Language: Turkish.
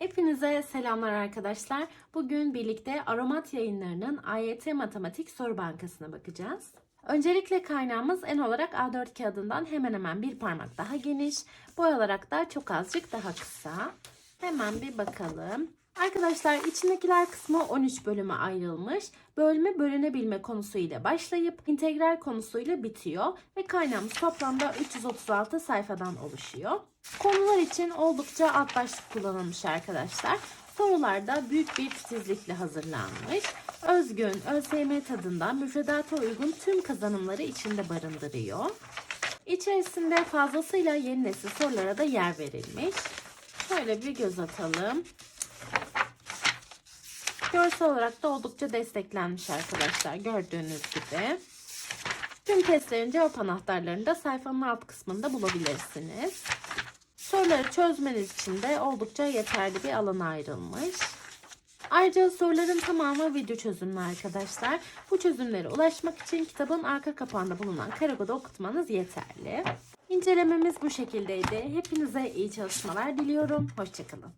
Hepinize selamlar arkadaşlar. Bugün birlikte Aromat yayınlarının AYT Matematik Soru Bankası'na bakacağız. Öncelikle kaynağımız en olarak A4 kağıdından hemen hemen bir parmak daha geniş. Boy olarak da çok azıcık daha kısa. Hemen bir bakalım. Arkadaşlar içindekiler kısmı 13 bölüme ayrılmış. Bölme bölünebilme konusuyla başlayıp integral konusuyla bitiyor ve kaynağımız toplamda 336 sayfadan oluşuyor. Konular için oldukça alt başlık kullanılmış arkadaşlar. Sorularda büyük bir titizlikle hazırlanmış. Özgün, ÖSYM tadından müfredata uygun tüm kazanımları içinde barındırıyor. İçerisinde fazlasıyla yeni nesil sorulara da yer verilmiş. Şöyle bir göz atalım. Görsel olarak da oldukça desteklenmiş arkadaşlar gördüğünüz gibi. Tüm testlerin cevap anahtarlarını da sayfanın alt kısmında bulabilirsiniz. Soruları çözmeniz için de oldukça yeterli bir alan ayrılmış. Ayrıca soruların tamamı video çözümlü arkadaşlar. Bu çözümlere ulaşmak için kitabın arka kapağında bulunan kare kodu okutmanız yeterli. İncelememiz bu şekildeydi. Hepinize iyi çalışmalar diliyorum. Hoşçakalın.